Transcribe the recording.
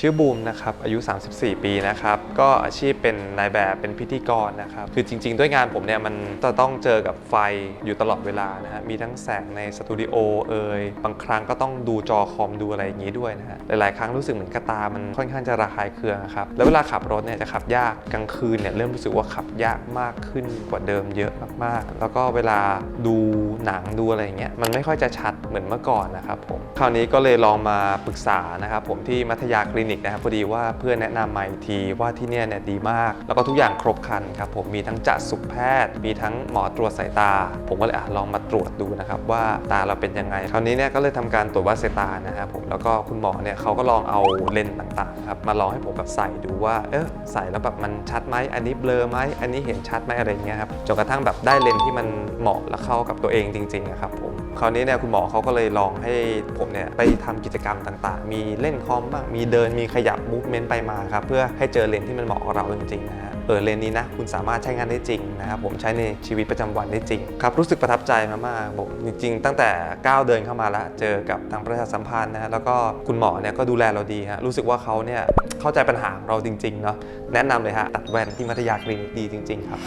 ชื่อบูมนะครับ อายุ 34 ปีนะครับ ก็อาชีพเป็นนายแบบ เป็นพิธีกรนะครับ คือจริง ๆ ด้วยงานผมเนี่ย มันจะต้องเจอกับไฟอยู่ตลอดเวลานะฮะ มีทั้งแสงในสตูดิโอเอ่ย บางครั้งก็ต้องดูจอคอมดูอะไรอย่างนี้ด้วยนะฮะ หลาย ๆ ครั้งรู้สึกเหมือนกระตา มันค่อนข้างจะระคายเคืองครับ แล้วเวลาขับรถเนี่ยจะขับยาก กลางคืนเนี่ยเริ่มรู้สึกว่าขับยากมากขึ้นกว่าเดิมเยอะมากๆ แล้วก็เวลาดูหนังดูอะไรอย่างเงี้ย มันไม่ค่อยจะชัดเหมือนเมื่อก่อนนะครับผม คราวนี้ก็เลยลองมาปรึกษานะครับผมที่มัธยาคลินกนะครับพอดีว่าเพื่อนแนะนำมาอีกทีว่าที่เนี่ยเนี่ยดีมาก แล้วก็ทุกอย่างครบครันครับผมมีทั้งจักษุแพทย์ มีทั้งหมอตรวจสายตา ผมก็เลยอะลองมาตรวจดูนะครับว่าตาเราเป็นยังไง คราวนี้เนี่ยก็เลยทำการตรวจวัดสายตานะครับผมแล้วก็คุณหมอเนี่ยเขาก็ลองเอาเลนส์ต่างๆครับมาลองให้ผมแบบใส่ดูว่าเออใส่แล้วแบบมันชัดไหมอันนี้เบลอไหมอันนี้เห็นชัดไหมอะไรเงี้ยครับจนกระทั่งแบบได้เลนส์ที่มันเหมาะและเข้ากับตัวเองจริงๆอะครับผมคราวนี้เนี่ยคุณหมอเขาก็เลยลองให้ผมเนี่ยไปทำกิจกรรมต่างๆ มีเล่นคอมบ้างมีเดินมีขยับมูฟเมนต์ไปมาครับเพื่อให้เจอเลนส์ที่มันเหมาะกับเราจริงๆนะฮะเออเลนส์นี้นะคุณสามารถใช้งานได้จริงนะครับผมใช้ในชีวิตประจำวันได้จริงครับรู้สึกประทับใจมากๆผมจริงๆ ตั้งแต่ก้าวเดินเข้ามาแล้วเจอกับทางประชาสัมพันธ์นะฮะแล้วก็คุณหมอเนี่ยก็ดูแลเราดีฮะรู้สึกว่าเขาเนี่ยเข้าใจปัญหาเราจริงๆเนาะแนะนำเลยฮะตัดแว่นที่มัธยาคลินิกดีจริง ๆ ครับ